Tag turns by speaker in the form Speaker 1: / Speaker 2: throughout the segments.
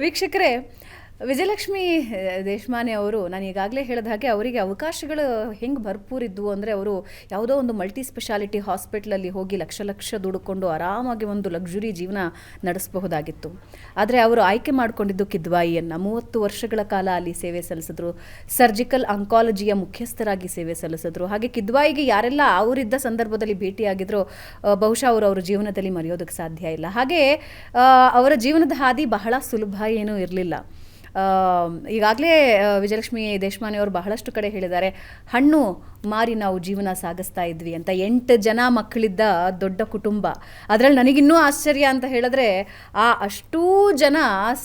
Speaker 1: ವೀಕ್ಷಕರೇ ವಿಜಯಲಕ್ಷ್ಮಿ ದೇಶಮಾನೆ ಅವರು, ನಾನು ಈಗಾಗಲೇ ಹೇಳಿದ ಹಾಗೆ ಅವರಿಗೆ ಅವಕಾಶಗಳು ಹೆಂಗೆ ಭರ್ಪೂರಿದ್ವು ಅಂದರೆ ಅವರು ಯಾವುದೋ ಒಂದು ಮಲ್ಟಿ ಸ್ಪೆಷಾಲಿಟಿ ಹಾಸ್ಪಿಟ್ಲಲ್ಲಿ ಹೋಗಿ ಲಕ್ಷ ಲಕ್ಷ ದುಡುಕೊಂಡು ಆರಾಮಾಗಿ ಒಂದು ಲಕ್ಸುರಿ ಜೀವನ ನಡೆಸಬಹುದಾಗಿತ್ತು. ಆದರೆ ಅವರು ಆಯ್ಕೆ ಮಾಡಿಕೊಂಡಿದ್ದು ಕಿದ್ವಾಯಿಯನ್ನು. ಮೂವತ್ತು ವರ್ಷಗಳ ಕಾಲ ಅಲ್ಲಿ ಸೇವೆ ಸಲ್ಲಿಸಿದ್ರು. ಸರ್ಜಿಕಲ್ ಅಂಕಾಲಜಿಯ ಮುಖ್ಯಸ್ಥರಾಗಿ ಸೇವೆ ಸಲ್ಲಿಸಿದ್ರು. ಹಾಗೆ ಕಿದ್ವಾಯಿಗೆ ಯಾರೆಲ್ಲ ಅವರಿದ್ದ ಸಂದರ್ಭದಲ್ಲಿ ಭೇಟಿಯಾಗಿದ್ರು ಬಹುಶಃ ಅವರು ಅವರ ಜೀವನದಲ್ಲಿ ಮರೆಯೋದಕ್ಕೆ ಸಾಧ್ಯ ಇಲ್ಲ. ಹಾಗೆ ಅವರ ಜೀವನದ ಹಾದಿ ಬಹಳ ಸುಲಭ ಏನೂ ಇರಲಿಲ್ಲ. ಈಗಾಗಲೇ ವಿಜಯಲಕ್ಷ್ಮಿ ದೇಶಮಾನೆಯವರು ಬಹಳಷ್ಟು ಕಡೆ ಹೇಳಿದ್ದಾರೆ, ಹಣ್ಣು ಮಾರಿ ನಾವು ಜೀವನ ಸಾಗಿಸ್ತಾ ಇದ್ವಿ ಅಂತ. ಎಂಟು ಜನ ಮಕ್ಕಳಿದ್ದ ದೊಡ್ಡ ಕುಟುಂಬ. ಅದರಲ್ಲಿ ನನಗಿನ್ನೂ ಆಶ್ಚರ್ಯ ಅಂತ ಹೇಳಿದ್ರೆ, ಆ ಅಷ್ಟೂ ಜನ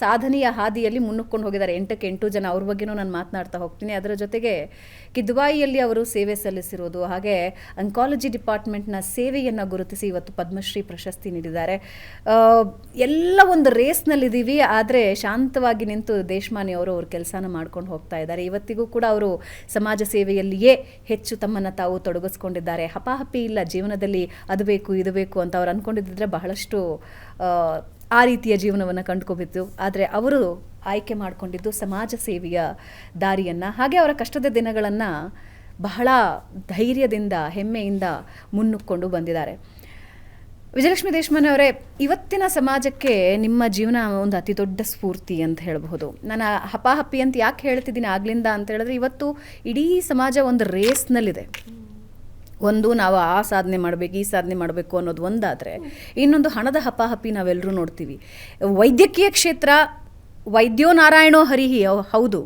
Speaker 1: ಸಾಧನೆಯ ಹಾದಿಯಲ್ಲಿ ಮುನ್ನುಕ್ಕೊಂಡು ಹೋಗಿದ್ದಾರೆ. ಎಂಟಕ್ಕೆ ಎಂಟು ಜನ. ಅವ್ರ ಬಗ್ಗೆನೂ ನಾನು ಮಾತನಾಡ್ತಾ ಹೋಗ್ತೀನಿ. ಅದರ ಜೊತೆಗೆ, ಕಿದ್ವಾಯಿಯಲ್ಲಿ ಅವರು ಸೇವೆ ಸಲ್ಲಿಸಿರೋದು, ಹಾಗೆ ಅಂಕಾಲಜಿ ಡಿಪಾರ್ಟ್ಮೆಂಟ್ನ ಸೇವೆಯನ್ನು ಗುರುತಿಸಿ ಇವತ್ತು ಪದ್ಮಶ್ರೀ ಪ್ರಶಸ್ತಿ ನೀಡಿದ್ದಾರೆ. ಎಲ್ಲ ಒಂದು ರೇಸ್ನಲ್ಲಿದ್ದೀವಿ ಆದರೆ ಶಾಂತವಾಗಿ ನಿಂತು ದೇಶಮಾನಿ ಅವರು ಕೆಲಸನ ಮಾಡ್ಕೊಂಡು ಹೋಗ್ತಾ ಇದ್ದಾರೆ. ಇವತ್ತಿಗೂ ಕೂಡ ಅವರು ಸಮಾಜ ಸೇವೆಯಲ್ಲಿಯೇ ಹೆಚ್ಚು ತಮ್ಮನ್ನು ತಾವು ತೊಡಗಿಸ್ಕೊಂಡಿದ್ದಾರೆ. ಹಪಾಹಪಿ ಇಲ್ಲ ಜೀವನದಲ್ಲಿ ಅದು ಬೇಕು ಇದು ಬೇಕು ಅಂತ ಅವ್ರು ಅಂದ್ಕೊಂಡಿದ್ದರೆ ಬಹಳಷ್ಟು ಆ, ಆ ರೀತಿಯ ಜೀವನವನ್ನು ಕಂಡುಕೋಬಿತ್ತು ಆದರೆ ಅವರು ಆಯ್ಕೆ ಮಾಡಿಕೊಂಡಿದ್ದು ಸಮಾಜ ಸೇವೆಯ ದಾರಿಯನ್ನು. ಹಾಗೆ ಅವರ ಕಷ್ಟದ ದಿನಗಳನ್ನು ಬಹಳ ಧೈರ್ಯದಿಂದ ಹೆಮ್ಮೆಯಿಂದ ಮುನ್ನುಕ್ಕೊಂಡು ಬಂದಿದ್ದಾರೆ. ವಿಜಯಲಕ್ಷ್ಮಿ ದೇಶಮಾನ್ ಅವರೇ, ಇವತ್ತಿನ ಸಮಾಜಕ್ಕೆ ನಿಮ್ಮ ಜೀವನ ಒಂದು ಅತಿ ದೊಡ್ಡ ಸ್ಫೂರ್ತಿ ಅಂತ ಹೇಳಬಹುದು. ನಾನು ಹಪಾಹಪ್ಪಿ ಅಂತ ಯಾಕೆ ಹೇಳ್ತಿದ್ದೀನಿ ಆಗ್ಲಿಂದ ಅಂತ ಹೇಳಿದ್ರೆ, ಇವತ್ತು ಇಡೀ ಸಮಾಜ ಒಂದು ರೇಸ್ನಲ್ಲಿದೆ. ಒಂದು ನಾವು ಆ ಸಾಧನೆ ಮಾಡಬೇಕು, ಈ ಸಾಧನೆ ಮಾಡಬೇಕು ಅನ್ನೋದು ಒಂದಾದರೆ, ಇನ್ನೊಂದು ಹಣದ ಹಪಾಹಪಿ ನಾವೆಲ್ಲರೂ ನೋಡ್ತೀವಿ. ವೈದ್ಯಕೀಯ ಕ್ಷೇತ್ರ ವೈದ್ಯೋ ನಾರಾಯಣೋ ಹರಿಹಿ ಹೌದು.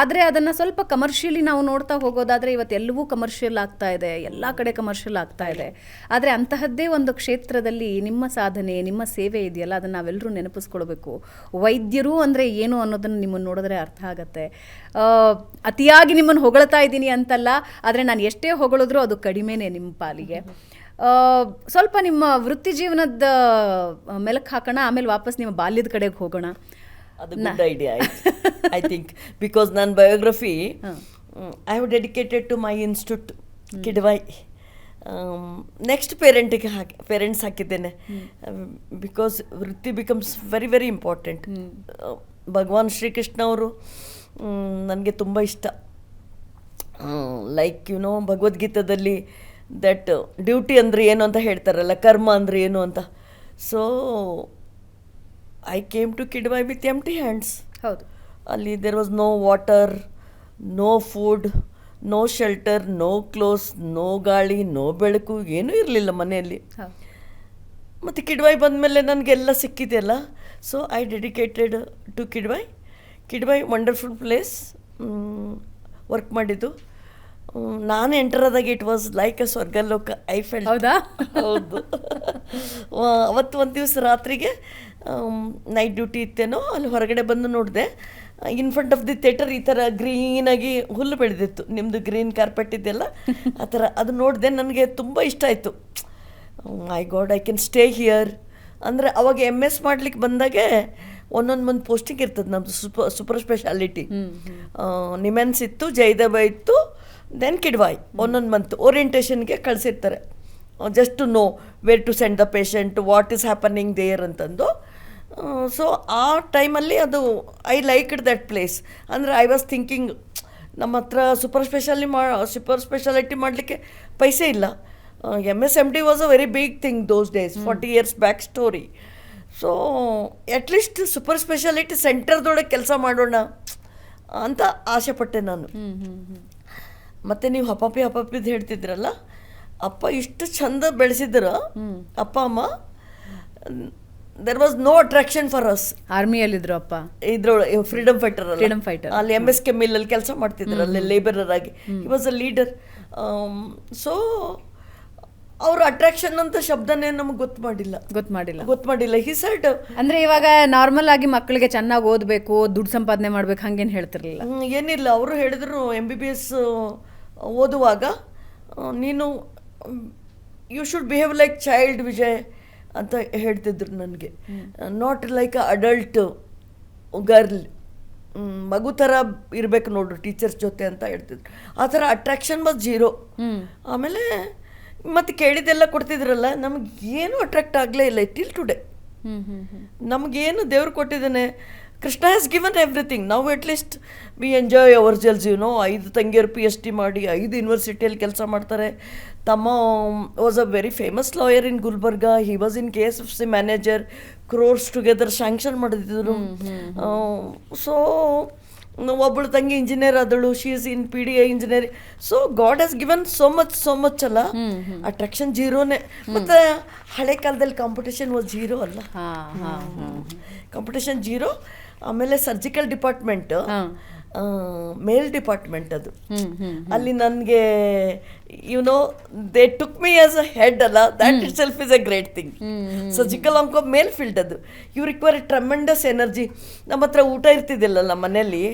Speaker 1: ಆದರೆ ಅದನ್ನು ಸ್ವಲ್ಪ ಕಮರ್ಷಿಯಲಿ ನಾವು ನೋಡ್ತಾ ಹೋಗೋದಾದರೆ ಇವತ್ತೆಲ್ಲವೂ ಕಮರ್ಷಿಯಲ್ ಆಗ್ತಾ ಇದೆ, ಎಲ್ಲ ಕಡೆ ಕಮರ್ಷಿಯಲ್ ಆಗ್ತಾ ಇದೆ. ಆದರೆ ಅಂತಹದ್ದೇ ಒಂದು ಕ್ಷೇತ್ರದಲ್ಲಿ ನಿಮ್ಮ ಸಾಧನೆ, ನಿಮ್ಮ ಸೇವೆ ಇದೆಯಲ್ಲ, ಅದನ್ನು ನಾವೆಲ್ಲರೂ ನೆನಪಿಸ್ಕೊಳ್ಬೇಕು. ವೈದ್ಯರು ಅಂದರೆ ಏನು ಅನ್ನೋದನ್ನು ನಿಮ್ಮನ್ನು ನೋಡಿದ್ರೆ ಅರ್ಥ ಆಗತ್ತೆ. ಅತಿಯಾಗಿ ನಿಮ್ಮನ್ನು ಹೊಗಳ್ತಾ ಇದ್ದೀನಿ ಅಂತಲ್ಲ, ಆದರೆ ನಾನು ಎಷ್ಟೇ ಹೊಗಳಿದ್ರೂ ಅದು ಕಡಿಮೆನೇ ನಿಮ್ಮ ಪಾಲಿಗೆ. ಸ್ವಲ್ಪ ನಿಮ್ಮ ವೃತ್ತಿ ಜೀವನದ ಮೆಲಕ್ಕೆ ಹಾಕೋಣ, ಆಮೇಲೆ ವಾಪಸ್ ನಿಮ್ಮ ಬಾಲ್ಯದ ಕಡೆಗೆ ಹೋಗೋಣ.
Speaker 2: ಅದು good idea I think because ನನ್ನ biography I have dedicated to my institute Kidwai next ಪೇರೆಂಟಿಗೆ ಹಾಕಿ ಪೇರೆಂಟ್ಸ್ ಹಾಕಿದ್ದೇನೆ. ಬಿಕಾಸ್ ವೃತ್ತಿ becomes very very important Bhagwan Shrikrishna ಅವರು ನನಗೆ ತುಂಬ ಇಷ್ಟ. ಲೈಕ್ ಯು ನೋ ಭಗವದ್ಗೀತಾದಲ್ಲಿ ದಟ್ ಡ್ಯೂಟಿ ಅಂದರೆ ಏನು ಅಂತ ಹೇಳ್ತಾರಲ್ಲ ಕರ್ಮ ಅಂದರೆ ಏನು ಅಂತ. So I came to Kidwai with M T hands
Speaker 1: ಹೌದು.
Speaker 2: ಅಲ್ಲಿ there was no water no food no shelter no clothes no ಗಾಳಿ ನೋ ಬೆಳಕು ಏನೂ ಇರಲಿಲ್ಲ ಮನೆಯಲ್ಲಿ. ಮತ್ತು ಕಿಡ್ವೈ ಬಂದಮೇಲೆ ನನಗೆಲ್ಲ ಸಿಕ್ಕಿದೆಯಲ್ಲ so I dedicated to Kidwai Kidwai wonderful place work ಮಾಡಿದ್ದು. ನಾನು ಎಂಟರ್ ಆದಾಗ ಇಟ್ ವಾಸ್ ಲೈಕ್ ಅ ಸ್ವರ್ಗಲೋಕ ಐ ಫೆಲ್
Speaker 1: ಹೌದಾ?
Speaker 2: ಹೌದು. ಅವತ್ತು ಒಂದು ದಿವಸ ರಾತ್ರಿಗೆ ನೈಟ್ ಡ್ಯೂಟಿ ಇತ್ತೇನೋ ಅಲ್ಲಿ ಹೊರಗಡೆ ಬಂದು ನೋಡಿದೆ. In front of the theatre ಈ ಥರ ಗ್ರೀನಾಗಿ ಹುಲ್ಲು ಬೆಳೆದಿತ್ತು. ನಿಮ್ಮದು ಗ್ರೀನ್ ಕಾರ್ಪೆಟ್ ಇದೆಲ್ಲ ಆ ಥರ ಅದು ನೋಡಿದೆ ನನಗೆ ತುಂಬ ಇಷ್ಟ ಆಯಿತು. I got I can stay here ಅಂದರೆ ಅವಾಗ ಎಂ ಎಸ್ ಮಾಡ್ಲಿಕ್ಕೆ ಬಂದಾಗೆ ಒಂದೊಂದು ಮಂದಿ ಪೋಸ್ಟಿಂಗ್ ಇರ್ತದೆ ನಮ್ಮದು ಸೂಪರ್ ಸೂಪರ್ ಸ್ಪೆಷಾಲಿಟಿ ನಿಮೆನ್ಸ್ ಇತ್ತು ಜೈದಬ ಇತ್ತು ದೆನ್ ಕಿಡ್ವಾಯ್ ಒಂದೊಂದು ಮಂತ್ ಓರಿಯೆಂಟೇಷನ್ಗೆ ಕಳಿಸಿರ್ತಾರೆ. Just to know where to send the patient what is happening there ಅಂತಂದು. ಸೊ ಆ ಟೈಮಲ್ಲಿ ಅದು I liked that place ಅಂದರೆ ಐ ವಾಸ್ ಥಿಂಕಿಂಗ್ ನಮ್ಮ ಹತ್ರ ಸೂಪರ್ ಸ್ಪೆಷಾಲಿ ಮಾ ಸೂಪರ್ ಸ್ಪೆಷಾಲಿಟಿ ಮಾಡಲಿಕ್ಕೆ ಪೈಸೆ ಇಲ್ಲ. M S M D was a very big thing those days forty years back story so at least super speciality ಸೆಂಟರ್ದೊಳಗೆ ಕೆಲಸ ಮಾಡೋಣ ಅಂತ ಆಸೆ ಪಟ್ಟೆ ನಾನು. ಮತ್ತು ನೀವು ಹಪಾಪಿ ಅಂತ ಹೇಳ್ತಿದ್ರಲ್ಲ ಅಪ್ಪ ಇಷ್ಟು ಚಂದ ಬೆಳೆಸಿದ್ರ ಅಪ್ಪ ಅಮ್ಮ there was no attraction for us
Speaker 1: ಆರ್ಮಿಯಲ್ಲಿದ್ರು ಅಪ್ಪ.
Speaker 2: ಇದ್ರೊಳಗೆ ಫ್ರೀಡಮ್ ಫೈಟರ್
Speaker 1: ಫ್ರೀಡಮ್ ಫೈಟರ್.
Speaker 2: ಅಲ್ಲಿ ಎಂ ಎಸ್ ಕೆ ಮಿಲ್ಲಲ್ಲಿ ಕೆಲಸ ಮಾಡ್ತಿದ್ರು ಅಲ್ಲಿ ಲೇಬರರ್ ಆಗಿ. He was a leader so ಅವ್ರ ಅಟ್ರಾಕ್ಷನ್ ಅಂತ ಶಬ್ದನೇ ನಮ್ಗೆ ಗೊತ್ತು ಮಾಡಿಲ್ಲ.
Speaker 1: ಗೊತ್ತು ಮಾಡಿಲ್ಲ.
Speaker 2: ಗೊತ್ತು ಮಾಡಿಲ್ಲ. ಹಿ ಸೈಡ್
Speaker 1: ಅಂದ್ರೆ ಇವಾಗ ನಾರ್ಮಲ್ ಆಗಿ ಮಕ್ಕಳಿಗೆ ಚೆನ್ನಾಗಿ ಓದಬೇಕು ದುಡ್ಡು ಸಂಪಾದನೆ ಮಾಡ್ಬೇಕು ಹಂಗೇನು ಹೇಳ್ತಿರ್ಲಿಲ್ಲ?
Speaker 2: ಏನಿಲ್ಲ. ಅವರು ಹೇಳಿದ್ರು ಎಂ ಬಿ ಬಿ ಎಸ್ ಓದುವಾಗ ನೀನು you should behave like child Vijay ಅಂತ ಹೇಳ್ತಿದ್ರು ನನಗೆ. Not like a adult girl ಮಗು ಥರ ಇರಬೇಕು ನೋಡು ಟೀಚರ್ಸ್ ಜೊತೆ ಅಂತ ಹೇಳ್ತಿದ್ರು. ಆ ಥರ ಅಟ್ರಾಕ್ಷನ್ ಬಸ್ ಜೀರೋ ಆಮೇಲೆ ಮತ್ತೆ ಕೇಳಿದ್ದೆಲ್ಲ ಕೊಡ್ತಿದ್ರಲ್ಲ ನಮಗೆ ಏನೂ ಅಟ್ರಾಕ್ಟ್ ಆಗಲೇ ಇಲ್ಲ ಟಿಲ್ ಟುಡೇ ನಮಗೇನು ದೇವ್ರು ಕೊಟ್ಟಿದ್ದಾನೆ ಕೃಷ್ಣ ಹ್ಯಾಸ್ ಗಿವನ್ ಎವ್ರಿಥಿಂಗ್ ನಾವು at least we enjoy ourselves you know ಐದು ತಂಗಿಯರು ಪಿ ಎಚ್ ಡಿ ಮಾಡಿ ಐದು ಯೂನಿವರ್ಸಿಟಿಯಲ್ಲಿ ಕೆಲಸ ಮಾಡ್ತಾರೆ. ತಮ್ಮ was a very famous lawyer in Gulbarga he was in K S F C manager crores together sanction ಮಾಡಿದ್ರು. So ಒಬ್ಬಳು ತಂಗಿ engineer ಆದಳು she is in P D I engineering so god has given so much so much ಅಲ್ಲ? Attraction ಜೀರೋನೇ ಮತ್ತೆ ಹಳೆ ಕಾಲದಲ್ಲಿ competition was zero ಅಲ್ಲ? Competition zero ಆಮೇಲೆ ಸರ್ಜಿಕಲ್ ಡಿಪಾರ್ಟ್ಮೆಂಟ್. ಮೇಲ್ ಡಿಪಾರ್ಟ್ಮೆಂಟ್ ಅದು. ಅಲ್ಲಿ ನನಗೆ you know they took me as a head ಅಲ್ಲ that itself is a great thing surgical onco male field ಅದು. ಯು ರಿಕ್ವೈರ್ ಟ್ರಮೆಂಡಸ್ ಎನರ್ಜಿ ನಮ್ಮ ಹತ್ರ ಊಟ ಇರ್ತಿದ್ದಿಲ್ಲ ನಮ್ಮ ಮನೆಯಲ್ಲಿ